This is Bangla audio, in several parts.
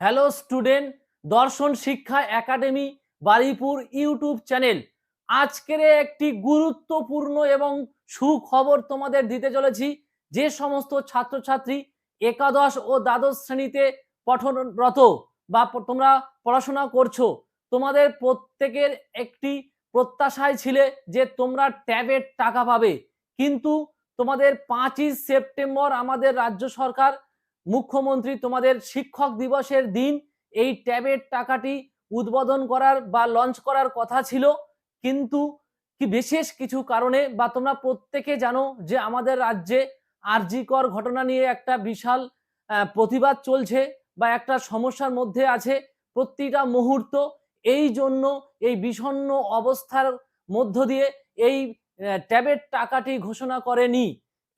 হ্যালো স্টুডেন্ট, দর্শন শিক্ষা একাডেমি, বারিপুর ইউটিউব চ্যানেল। আজকের একটি গুরুত্বপূর্ণ এবং সুখবর তোমাদের দিতে চলেছি। যে সমস্ত ছাত্রছাত্রী একাদশ ও দ্বাদশ শ্রেণীতে পঠনরত বা তোমরা পড়াশোনা করছ, তোমাদের প্রত্যেকের একটি প্রত্যাশায় ছিলে যে তোমরা ট্যাবের টাকা পাবে। কিন্তু তোমাদের পাঁচই সেপ্টেম্বর আমাদের রাজ্য সরকার মুখ্যমন্ত্রী তোমাদের শিক্ষক দিবসের দিন এই ট্যাবের টাকাটি উদ্বোধন করার বা লঞ্চ করার কথা ছিল। কিন্তু কি বিশেষ কিছু কারণে বা তোমরা প্রত্যেকে জানো যে আমাদের রাজ্যে আরজিকর ঘটনা নিয়ে একটা বিশাল প্রতিবাদ চলছে বা একটা সমস্যার মধ্যে আছে প্রতিটা মুহূর্ত। এই জন্য এই বিষণ্ণ অবস্থার মধ্য দিয়ে এই ট্যাবের টাকাটি ঘোষণা করেনি।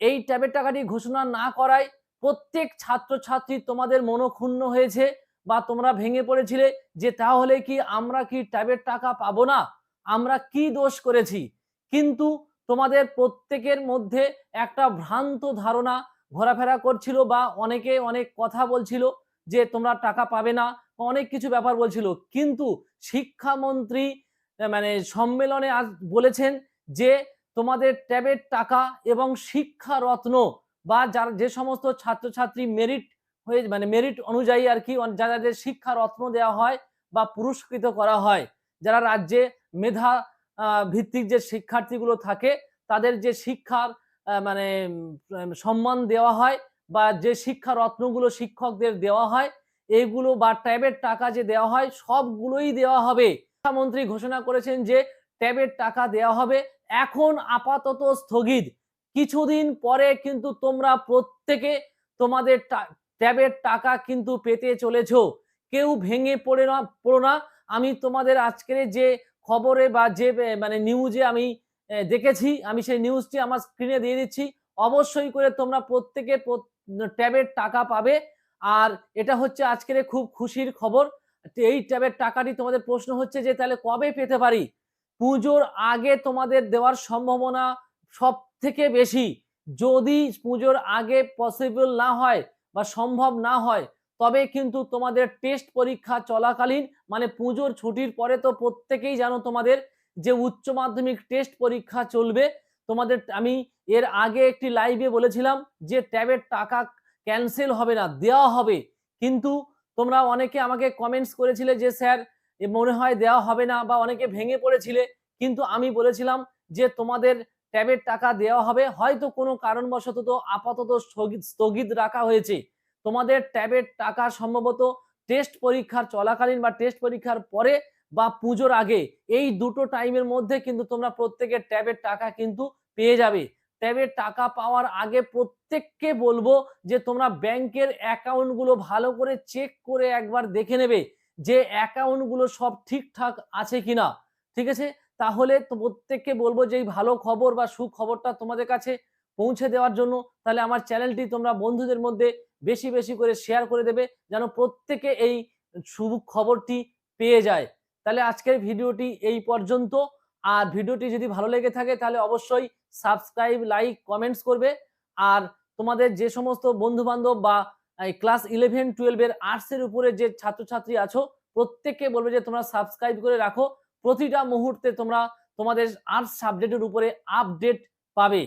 এই ট্যাবের টাকাটি ঘোষণা না করায় প্রত্যেক ছাত্রছাত্রী তোমাদের মনক্ষুণ্ণ হয়েছে বা তোমরা ভেঙে পড়েছিলে যে তাহলে কি আমরা কি ট্যাবের টাকা পাবো না? আমরা কি দোষ করেছি? কিন্তু তোমাদের প্রত্যেকের মধ্যে একটা ভ্রান্ত ধারণা ঘোরাফেরা করছিল বা অনেকে অনেক কথা বলছিল যে তোমরা টাকা পাবে না অনেক কিছু ব্যাপার বলছিল। কিন্তু শিক্ষামন্ত্রী মানে সম্মেলনে আজ বলেছেন যে তোমাদের ট্যাবের টাকা এবং শিক্ষা রত্ন বা যার যে সমস্ত ছাত্রছাত্রী মেরিট হয়ে মানে মেরিট অনুযায়ী আর কি যাদের শিক্ষা রত্ন দেওয়া হয় বা পুরস্কৃত করা হয়, যারা রাজ্যে মেধা ভিত্তিক যে শিক্ষার্থীগুলো থাকে, তাদের যে শিক্ষার মানে সম্মান দেওয়া হয় বা যে শিক্ষা রত্নগুলো শিক্ষকদের দেওয়া হয় এইগুলো বা ট্যাবের টাকা যে দেওয়া হয়, সবগুলোই দেওয়া হবে। শিক্ষামন্ত্রী ঘোষণা করেছেন যে, ট্যাবের টাকা দেওয়া হবে। এখন আপাতত স্থগিত। কিছুদিন পরে কিন্তু তোমরা প্রত্যেকে তোমাদের ট্যাবের টাকা কিন্তু পেতে চলেছ। কেউ ভেঙে পড়ে না, পড়ো না। আমি তোমাদের আজকের যে খবরে বা যে মানে নিউজে আমি দেখেছি, আমি সেই নিউজটি আমার স্ক্রিনে দিয়ে দিচ্ছি। অবশ্যই করে তোমরা প্রত্যেকে প্রত- ট্যাবের টাকা পাবে। আর এটা হচ্ছে আজকের খুব খুশির খবর। এই ট্যাবের টাকাটি তোমাদের প্রশ্ন হচ্ছে যে, তাহলে কবে পেতে পারি? পুজোর আগে তোমাদের দেওয়ার সম্ভাবনা সব থেকে বেশি। যদি পুজোর আগে পসিবল না হয় বা সম্ভব না হয়, তবে কিন্তু তোমাদের টেস্ট পরীক্ষা চলাকালীন মানে পুজোর ছুটির পরে তো প্রত্যেকেই জানো তোমাদের যে উচ্চ মাধ্যমিক টেস্ট পরীক্ষা চলবে। তোমাদের, আমি এর আগে একটি লাইভে বলেছিলাম যে ট্যাবের টাকা ক্যান্সেল হবে না, দেওয়া হবে। কিন্তু তোমরা অনেকে আমাকে কমেন্টস করেছিলে যে, স্যার মনে হয় দেওয়া হবে না বা অনেকে ভেঙে পড়েছিলে। কিন্তু আমি বলেছিলাম যে তোমাদের ট্যাবের টাকা দেওয়া হবে। হয়তো কোনো কারণবশত তো আপাতত স্থগিত রাখা হয়েছে। তোমাদের ট্যাবের টাকা সম্ভবত টেস্ট পরীক্ষার চলাকালীন বা টেস্ট পরীক্ষার পরে বা পুজোর আগে এই দুটো টাইমের মধ্যে কিন্তু তোমরা প্রত্যেকের ট্যাবের টাকা কিন্তু পেয়ে যাবে। ট্যাবের টাকা পাওয়ার আগে প্রত্যেককে বলব যে তোমরা ব্যাংকের অ্যাকাউন্টগুলো ভালো করে চেক করে একবার দেখে নেবে যে অ্যাকাউন্টগুলো সব ঠিকঠাক আছে কিনা। ঠিক আছে? তাহলে প্রত্যেককে বলব যে এই ভালো খবর বা সুখবরটা তোমাদের কাছে পৌঁছে দেওয়ার জন্য তাহলে আমার চ্যানেলটি তোমরা বন্ধুদের মধ্যে বেশি বেশি করে শেয়ার করে দেবে যেন প্রত্যেকে এই শুভ খবরটি পেয়ে যায়। তাহলে আজকের ভিডিওটি এই পর্যন্ত। আর ভিডিওটি যদি ভালো লেগে থাকে তাহলে অবশ্যই সাবস্ক্রাইব লাইক কমেন্টস করবে। আর তোমাদের যে সমস্ত বন্ধু বান্ধব বা ক্লাস ইলেভেন টুয়েলভের আর্টসের উপরে যে ছাত্রছাত্রী আছো, প্রত্যেককে বলবে যে তোমরা সাবস্ক্রাইব করে রাখো। প্রতিটা মুহূর্তে তোমরা তোমাদের আর্টস সাবজেক্টের উপরে আপডেট পাবে।